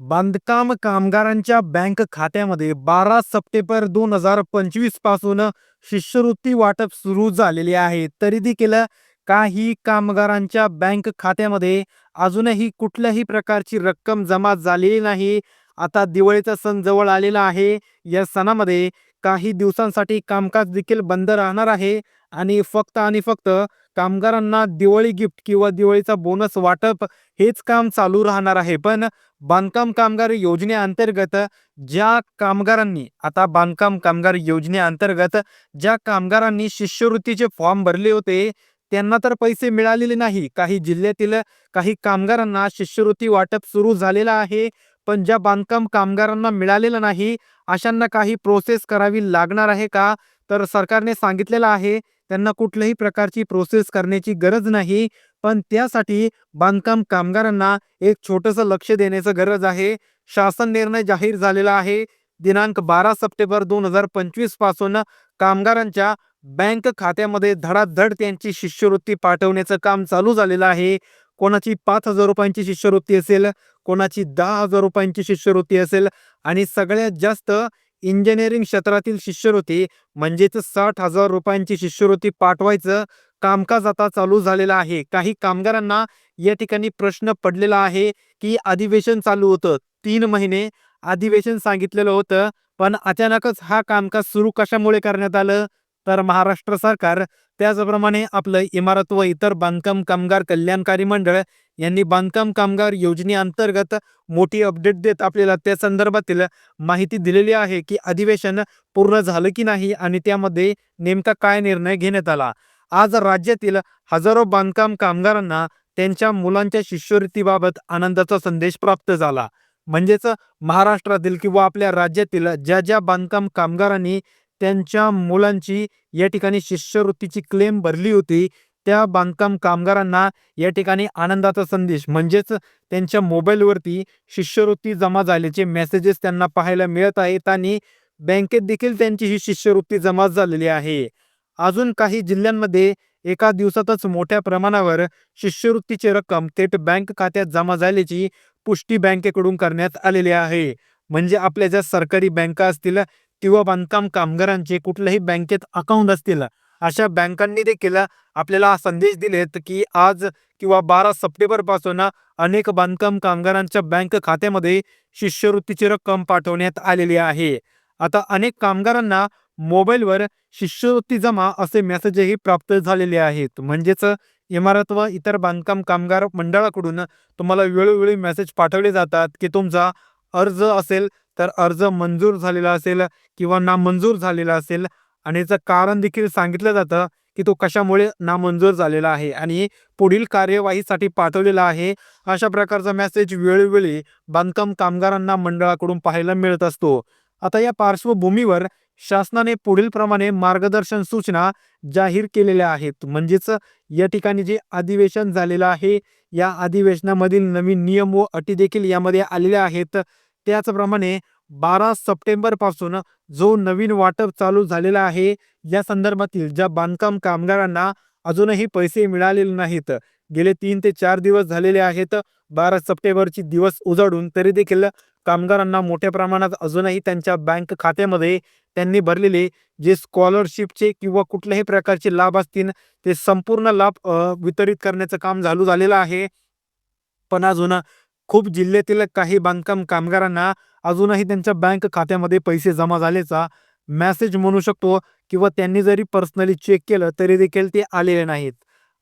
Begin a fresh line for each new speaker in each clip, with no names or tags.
बांधकाम कामगारांच्या बँक खात्यामध्ये बारा सप्टेंबर दोन हजार पंचवीसपासून शिष्यवृत्ती वाटप सुरू झालेले आहे. तरी देखील काही कामगारांच्या बँक खात्यामध्ये अजूनही कुठल्याही प्रकारची रक्कम जमा झालेली नाही. आता दिवाळीचा सण जवळ आलेला आहे. या सणामध्ये काही दिवसांसाठी कामकाज देखील बंद राहणार आहे. आणि फक्त आणि फक्त कामगारांना दिवाळी गिफ्ट किंवा दिवाळीचा बोनस वाटप हेच काम चालू राहणार आहे. पण बांधकाम कामगार योजनेअंतर्गत ज्या कामगारांनी आता बांधकाम कामगार योजनेअंतर्गत ज्या कामगारांनी शिष्यवृत्तीचे फॉर्म भरले होते त्यांना तर पैसे मिळालेले नाही. काही जिल्ह्यातील काही कामगारांना शिष्यवृत्ती वाटप सुरू झालेलं आहे पण ज्या बांधकाम कामगारांना मिळालेलं नाही अशांना काही प्रोसेस करावी लागणार आहे का? तर सरकारने सांगितलेलं आहे त्यांना कुठल्याही प्रकारची प्रोसेस करण्याची गरज नाही. पण त्यासाठी बांधकाम कामगारांना एक छोटंसं लक्ष देण्याचं गरज आहे. शासन निर्णय जाहीर झालेला आहे. दिनांक बारा सप्टेंबर दोन हजार पंचवीसपासून कामगारांच्या बँक खात्यामध्ये धडाधड त्यांची शिष्यवृत्ती पाठवण्याचं काम चालू झालेलं आहे. कोणाची पाच हजार रुपयांची शिष्यवृत्ती असेल कोणाची दहा हजार रुपयांची शिष्यवृत्ती असेल आणि सगळ्यात जास्त इंजिनिअरिंग क्षेत्रातील शिष्यवृत्ती म्हणजेच साठ हजार रुपयांची शिष्यवृत्ती पाठवायचं कामकाज आता चालू झालेलं आहे. काही कामगारांना या ठिकाणी प्रश्न पडलेला आहे की अधिवेशन चालू होतं. तीन महिने अधिवेशन सांगितलेलं होतं पण अचानकच हा कामकाज सुरू कशामुळे करण्यात आलं? तर महाराष्ट्र सरकार त्याचप्रमाणे आपलं इमारत व इतर बांधकाम कामगार कल्याणकारी मंडळ यांनी बांधकाम कामगार योजनेअंतर्गत मोठी अपडेट देत आपल्याला त्या संदर्भातील माहिती दिलेली आहे की अधिवेशन पूर्ण झालं की नाही आणि त्यामध्ये नेमका काय निर्णय घेण्यात आला. आज राज्यातील हजारो बांधकाम कामगारांना त्यांच्या मुलांच्या शिष्यवृत्तीबाबत आनंदाचा संदेश प्राप्त झाला. म्हणजेच महाराष्ट्रातील किंवा आपल्या राज्यातील ज्या ज्या बांधकाम कामगारांनी त्यांच्या मुलांची या ठिकाणी शिष्यवृत्तीची क्लेम भरली होती त्या बांधकाम कामगारांना या ठिकाणी आनंदाचा संदेश म्हणजेच त्यांच्या मोबाईलवरती शिष्यवृत्ती जमा झाल्याचे मेसेजेस त्यांना पाहायला मिळत आहेत आणि बँकेत देखील त्यांची ही शिष्यवृत्ती जमा झालेली आहे. अजून काही जिल्ह्यांमध्ये एका दिवसातच मोठ्या प्रमाणावर शिष्यवृत्तीची रक्कम थेट बँक खात्यात जमा झाल्याची पुष्टी बँकेकडून करण्यात आलेली आहे. म्हणजे आपल्या ज्या सरकारी बँका असतील किंवा बांधकाम कामगारांचे कुठल्याही बँकेत अकाउंट असतील अशा बँकांनी देखील आपल्याला संदेश दिलेत की आज किंवा बारा सप्टेंबरपासून अनेक बांधकाम कामगारांच्या बँक खात्यामध्ये शिष्यवृत्तीची रक्कम पाठवण्यात आलेली आहे. आता अनेक कामगारांना मोबाईलवर शिष्यवृत्ती जमा असे मेसेजही प्राप्त झालेले आहेत. म्हणजेच इमारत व इतर बांधकाम कामगार मंडळाकडून तुम्हाला वेळोवेळी मेसेज पाठवले जातात की तुमचा अर्ज असेल तर अर्ज मंजूर झालेला असेल किंवा नामंजूर झालेला असेल आणि याचं कारण देखील सांगितलं जातं की तो कशामुळे नामंजूर झालेला आहे आणि पुढील कार्यवाहीसाठी पाठवलेला आहे. अशा प्रकारचा मेसेज वेळोवेळी बांधकाम कामगारांना मंडळाकडून पाहायला मिळत असतो. आता या पार्श्वभूमीवर शासनाने पुढील प्रमाणे मार्गदर्शन सूचना जाहीर केलेल्या आहेत. म्हणजेच या ठिकाणी जे अधिवेशन झालेलं आहे या अधिवेशनामधील नवीन नियम व अटी देखील यामध्ये आलेल्या आहेत. त्याचप्रमाणे बारा सप्टेंबरपासून जो नवीन वाटप चालू झालेला आहे या संदर्भातील ज्या बांधकाम कामगारांना अजूनही पैसे मिळालेले नाहीत. गेले तीन ते चार दिवस झालेले आहेत. बारा सप्टेंबरची दिवस उजाडून तरी देखील कामगारांना मोठ्या प्रमाणात अजूनही त्यांच्या बँक खात्यामध्ये त्यांनी भरलेले जे स्कॉलरशिपचे किंवा कुठल्याही प्रकारचे लाभ असतील ते संपूर्ण लाभ वितरित करण्याचं काम चालू झालेलं आहे. पण अजून खूप जिल्ह्यातील काही बांधकाम कामगारांना अजूनही त्यांच्या बँक खात्यामध्ये पैसे जमा झाल्याचा मॅसेज म्हणू शकतो किंवा त्यांनी जरी पर्सनली चेक केलं तरी देखील ते आलेले नाहीत.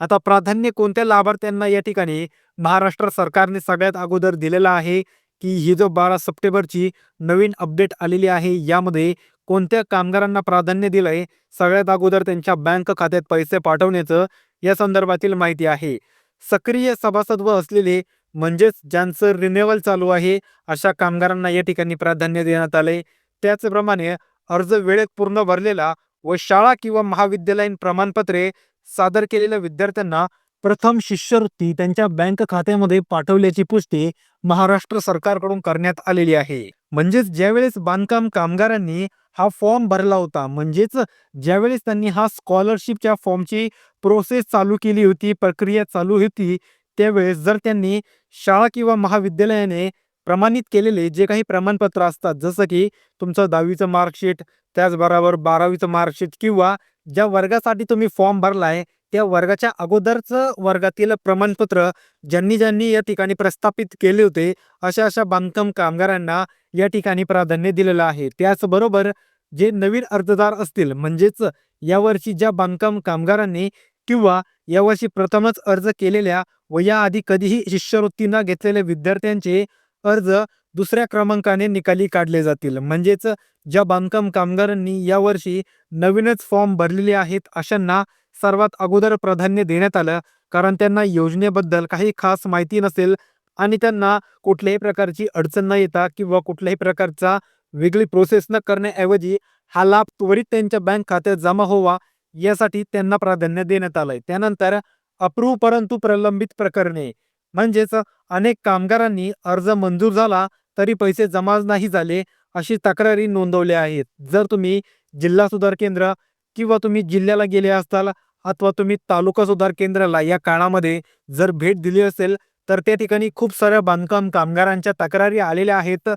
आता प्राधान्य कोणत्या लाभार्थ्यांना या ठिकाणी महाराष्ट्र सरकारने सगळ्यात अगोदर दिलेला आहे की ही जो बारा सप्टेंबरची नवीन अपडेट आलेली आहे यामध्ये कोणत्या कामगारांना प्राधान्य दिलंय सगळ्यात अगोदर त्यांच्या बँक खात्यात पैसे पाठवण्याचं या संदर्भातील माहिती आहे. सक्रिय सभासद व असलेले म्हणजेच ज्यांचं रिन्युअल चालू आहे अशा कामगारांना या ठिकाणी प्राधान्य देण्यात आले त्याचप्रमाणे अर्ज वेळेत पूर्ण भरलेला व शाळा किंवा महाविद्यालयीन प्रमाणपत्रे सादर केलेल्या विद्यार्थ्यांना प्रथम शिष्यवृत्ती त्यांच्या बँक खात्यामध्ये पाठवल्याची पुष्टी महाराष्ट्र सरकारकडून करण्यात आलेली आहे. म्हणजेच ज्यावेळेस बांधकाम कामगारांनी हा फॉर्म भरला होता म्हणजेच ज्यावेळेस त्यांनी हा स्कॉलरशिपच्या फॉर्मची प्रोसेस चालू केली होती प्रक्रिया चालू होती त्यावेळेस जर त्यांनी शाळा किंवा महाविद्यालयाने प्रमाणित केलेले जे काही प्रमाणपत्र असतात जसं की तुमचं दहावीचं मार्कशीट त्याचबरोबर बारावीचं मार्कशीट किंवा ज्या वर्गासाठी तुम्ही फॉर्म भरलाय त्या वर्गाच्या अगोदरचं वर्गातील प्रमाणपत्र ज्यांनी ज्यांनी या ठिकाणी प्रस्थापित केले होते अशा अशा बांधकाम कामगारांना या ठिकाणी प्राधान्य दिलेलं आहे. त्याचबरोबर जे नवीन अर्जदार असतील म्हणजेच यावर्षी ज्या बांधकाम कामगारांनी किंवा यावर्षी प्रथमच अर्ज केलेल्या व याआधी कधीही शिष्यवृत्ती न घेतलेल्या विद्यार्थ्यांचे अर्ज दुसऱ्या क्रमांकाने निकाली काढले जातील. म्हणजेच ज्या बांधकाम कामगारांनी यावर्षी नवीनच फॉर्म भरलेले आहेत अशांना सर्वात अगोदर प्राधान्य देण्यात आलं. कारण त्यांना योजनेबद्दल काही खास माहिती नसेल आणि त्यांना कुठल्याही प्रकारची अडचण न येता किंवा कुठल्याही प्रकारचा वेगळी प्रोसेस न करण्याऐवजी हा लाभ त्वरित त्यांच्या बँक खात्यात जमा होवा यासाठी त्यांना प्राधान्य देण्यात आलंय. त्यानंतर अप्रूव्ह परंतु प्रलंबित प्रकरणे. म्हणजेच अनेक कामगारांनी अर्ज मंजूर झाला तरी पैसे जमा नाही झाले अशी तक्रारी नोंदवल्या आहेत. जर तुम्ही जिल्हा सुधार केंद्र किंवा तुम्ही जिल्ह्याला गेले असताल अथवा तुम्ही तालुका सुधार केंद्राला या काळामध्ये जर भेट दिली असेल तर त्या ठिकाणी खूप साऱ्या बांधकाम कामगारांच्या तक्रारी आलेल्या आहेत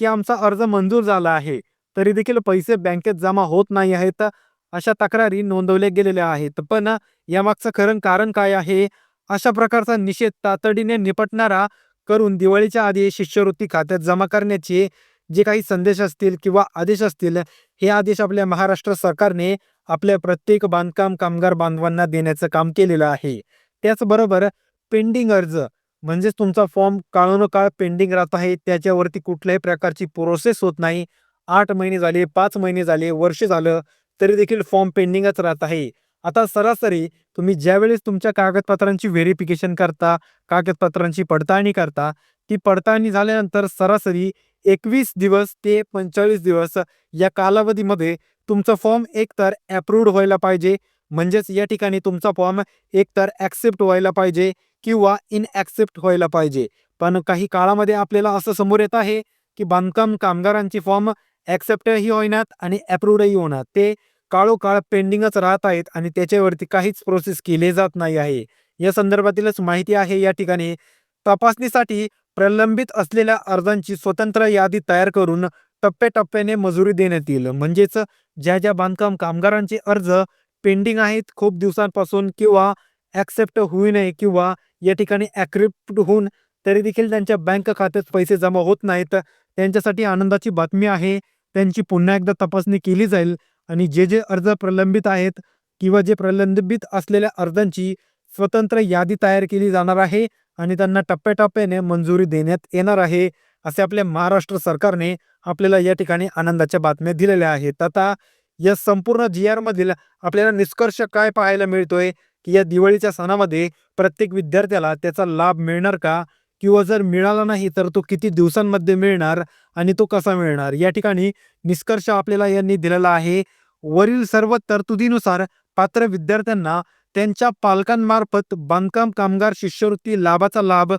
की आमचा अर्ज मंजूर झाला आहे. तरी देखील पैसे बँकेत जमा होत नाही आहेत अशा तक्रारी नोंदवल्या गेलेल्या आहेत. पण यामागचं खरं कारण काय आहे? अशा प्रकारचा निषेध तातडीने निपटणारा करून दिवाळीच्या आधी शिष्यवृत्ती खात्यात जमा करण्याचे जे काही संदेश असतील किंवा आदेश असतील हे आदेश आपल्या महाराष्ट्र सरकारने आपल्या प्रत्येक बांधकाम कामगार बांधवांना देण्याचं काम केलेलं आहे. त्याचबरोबर पेंडिंग अर्ज म्हणजेच तुमचा फॉर्म काळानुकाळ पेंडिंग राहत आहे त्याच्यावरती कुठल्याही प्रकारची प्रोसेस होत नाही. आठ महिने झाले पाच महिने झाले वर्ष झालं तरी देखील फॉर्म पेंडिंगच राहत आहे. आता सरासरी तुम्ही ज्यावेळेस तुमच्या कागदपत्रांची व्हेरिफिकेशन करता कागदपत्रांची पडताळणी करता ती पडताळणी झाल्यानंतर सरासरी एकवीस दिवस ते पंचेचाळीस दिवस या कालावधीमध्ये तुमचा फॉर्म एकतर अप्रूव्ड व्हायला पाहिजे. म्हणजेच या ठिकाणी तुमचा फॉर्म एकतर ॲक्सेप्ट व्हायला पाहिजे किंवा इनॲक्सेप्ट व्हायला पाहिजे. पण काही काळामध्ये आपल्याला असं समोर येत आहे की बांधकाम कामगारांची फॉर्म ॲक्सेप्टही होईनात आणि अप्रूव्डही होणार. ते काळोकाळ पेंडिंगच राहत आहेत आणि त्याच्यावरती काहीच प्रोसेस केले जात नाही आहे. या संदर्भातीलच माहिती आहे. या ठिकाणी तपासणीसाठी प्रलंबित असलेल्या अर्जांची स्वतंत्र यादी तयार करून टप्प्याटप्प्याने मजुरी देण्यात येईल. म्हणजेच ज्या ज्या बांधकाम कामगारांचे अर्ज पेंडिंग आहेत खूप दिवसांपासून किंवा ॲक्सेप्ट होऊ नये किंवा या ठिकाणी ॲक्रिप्ट होऊन तरी देखील त्यांच्या बँक खात्यात पैसे जमा होत नाहीत त्यांच्यासाठी आनंदाची बातमी आहे. त्यांची पुन्हा एकदा तपासणी केली जाईल आणि जे जे अर्ज प्रलंबित आहेत किंवा जे प्रलंबित असलेल्या अर्जांची स्वतंत्र यादी तयार केली जाणार आहे आणि त्यांना टप्प्याटप्प्याने मंजुरी देण्यात येणार आहे असे आपल्या महाराष्ट्र सरकारने आपल्याला या ठिकाणी आनंदाच्या बातम्या दिलेल्या आहेत. आता या संपूर्ण जी आरमधील आपल्याला निष्कर्ष काय पाहायला मिळतोय की या दिवाळीच्या सणामध्ये प्रत्येक विद्यार्थ्याला त्याचा लाभ मिळणार का? किंवा जर मिळाला नाही तर तो किती दिवसांमध्ये मिळणार आणि तो कसा मिळणार? या ठिकाणी निष्कर्ष आपल्याला यांनी दिलेला आहे. वरील सर्व तरतुदीनुसार पात्र विद्यार्थ्यांना त्यांच्या पालकांमार्फत बांधकाम कामगार शिष्यवृत्ती लाभाचा लाभ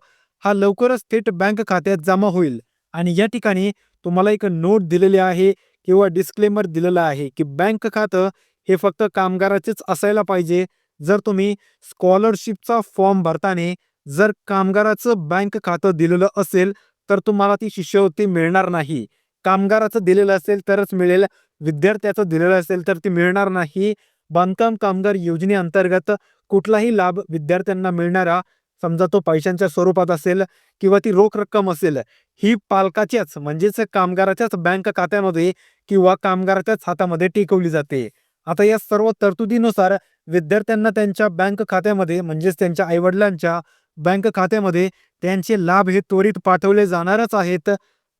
हा लवकरच थेट बँक खात्यात जमा होईल. आणि या ठिकाणी तुम्हाला एक नोट दिलेली आहे किंवा डिस्क्लेमर दिलेलं आहे की बँक खातं हे फक्त कामगाराचेच असायला पाहिजे. जर तुम्ही स्कॉलरशिपचा फॉर्म भरताना जर कामगाराचं बँक खातं दिलेलं असेल तर तुम्हाला ती शिष्यवृत्ती मिळणार नाही. कामगाराचं दिलेलं असेल तरच मिळेल. विद्यार्थ्याचं दिलेलं असेल तर ती मिळणार नाही. बांधकाम कामगार योजनेअंतर्गत कुठलाही लाभ विद्यार्थ्यांना मिळणारा समजा तो पैशांच्या स्वरूपात असेल किंवा ती रोख रक्कम असेल ही पालकाच्याच म्हणजेच कामगाराच्याच बँक खात्यामध्ये किंवा कामगाराच्याच हातामध्ये टिकवली जाते. आता या सर्व तरतुदीनुसार विद्यार्थ्यांना त्यांच्या बँक खात्यामध्ये म्हणजेच त्यांच्या आईवडिलांच्या बँक खात्यामध्ये त्यांचे लाभ हे त्वरित पाठवले जाणारच आहेत.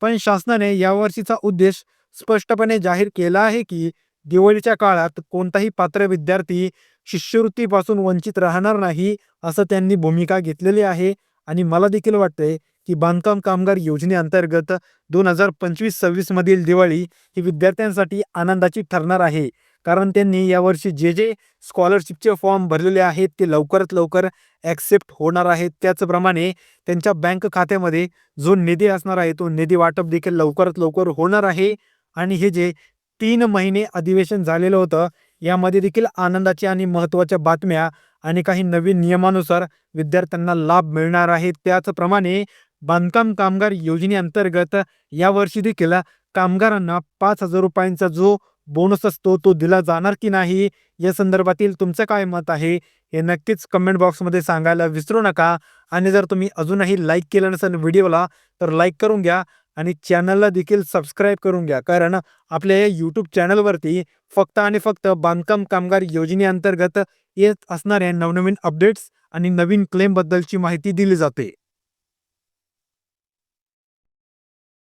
पण शासनाने यावर्षीचा उद्देश स्पष्टपणे जाहीर केला आहे की दिवाळीच्या काळात कोणताही पात्र विद्यार्थी शिष्यवृत्तीपासून वंचित राहणार नाही असं त्यांनी भूमिका घेतलेली आहे. आणि मला देखील वाटतंय की बांधकाम कामगार योजनेअंतर्गत दोन हजार पंचवीस सव्वीसमधील दिवाळी ही विद्यार्थ्यांसाठी आनंदाची ठरणार आहे. कारण त्यांनी यावर्षी जे जे स्कॉलरशिपचे फॉर्म भरलेले आहेत ते लवकरात लवकर ॲक्सेप्ट होणार आहेत. त्याचप्रमाणे त्यांच्या बँक खात्यामध्ये जो निधी असणार आहे तो निधी वाटप देखील लवकरात लवकर होणार आहे. आणि हे जे तीन महिने अधिवेशन झालेलं होतं यामध्ये देखील आनंदाच्या आणि महत्त्वाच्या बातम्या आणि काही नवीन नियमानुसार विद्यार्थ्यांना लाभ मिळणार आहे. त्याचप्रमाणे बांधकाम कामगार योजनेअंतर्गत यावर्षी देखील कामगारांना पाच हजार रुपयांचा जो बोनस असतो तो दिला जाणार की नाही या संदर्भातील तुमचं काय मत आहे हे नक्कीच कमेंट बॉक्समध्ये सांगायला विसरू नका. आणि जर तुम्ही अजूनही लाईक केलं नसेल व्हिडिओला तर लाईक करून घ्या आणि चॅनलला देखील सबस्क्राईब करून घ्या. कारण आपल्या या यूट्यूब चॅनलवरती फक्त आणि फक्त बांधकाम कामगार योजनेअंतर्गत येत असणाऱ्या नवनवीन अपडेट्स आणि नवीन क्लेमबद्दलची माहिती दिली जाते.